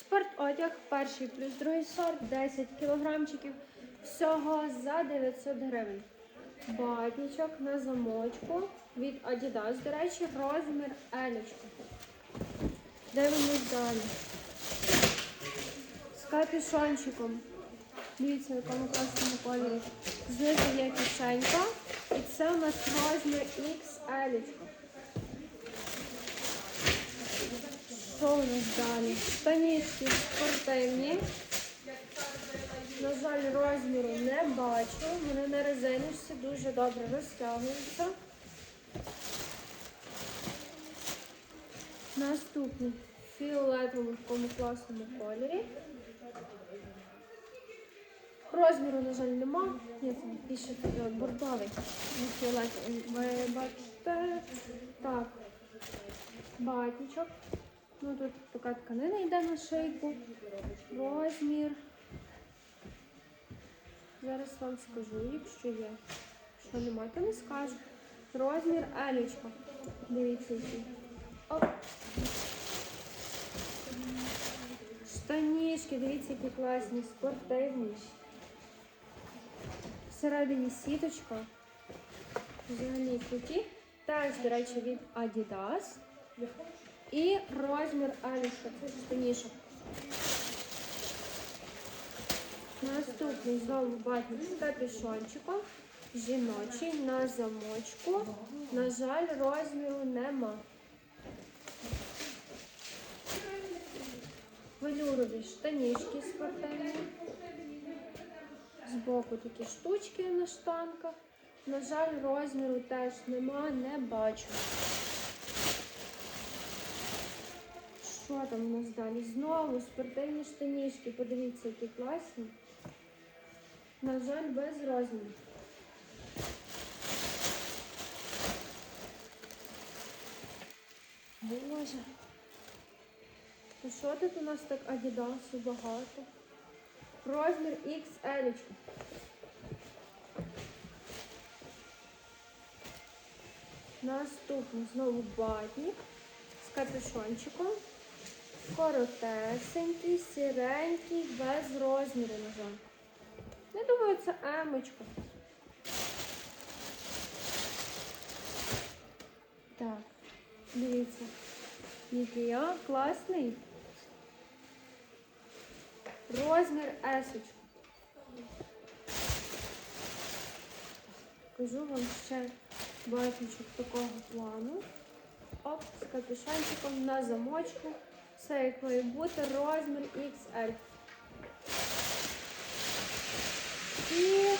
Спортодяг, перший плюс другий сорт, 10 кілограмчиків. Всього за 900 гривень. Батничок на замочку від Adidas, до речі, розмір елечка. Дивимось далі. З капюшончиком. Дивіться, в якому класному кольорі. Знизу є кишенька. І це у нас розмір XL. Що у нас далі? Штанішки спортивні. На жаль, розміру не бачу. Вони на резиночці дуже добре розтягуються. Наступний в такому класному кольорі. Розміру, на жаль, нема. Ні, це більше бордовий. Ви бачите. Так. Батничок. Ну тут така тканина йде на шийку. Розмір. Зараз вам скажу, якщо є. Що нема, то не скажу. Розмір елічка. Дивіться який. Оп. Штанішки, дивіться, які класні, спортивні. Всередині сіточка. Взагалі круті. Теж, до речі, від Adidas. І розмір Аліша. Це штанішок. Наступний знову батник з капюшончиком. Жіночий на замочку. На жаль, розміру нема. Велюрові штанішки спортивні. Збоку такі штучки на штанках. На жаль, розміру теж нема, не бачу. Що там у нас далі? Знову спортивні штанішки. Подивіться, які класні. На жаль, без розміру. Боже. То що тут у нас так адідасу багато? Розмір XL. Наступний знову батник з капюшончиком. Коротесенький, сіренький, без розміру, на жаль. Не думаю, це емочка. Так, дивіться. Який я класний. Розмір есочка. Покажу вам ще батючок такого плану. Оп, з капюшончиком на замочку. Все як має бути, розмір XL. І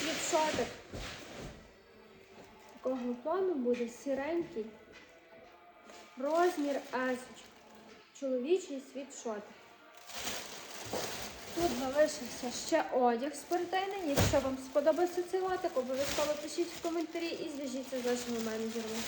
світшотик. Такого плану буде сіренький. Розмір S. Чоловічий світшот. Тут залишився ще одяг спортивний. Якщо вам сподобався цей лотик, обов'язково пишіть в коментарі і зв'яжіться з вашими менеджерами.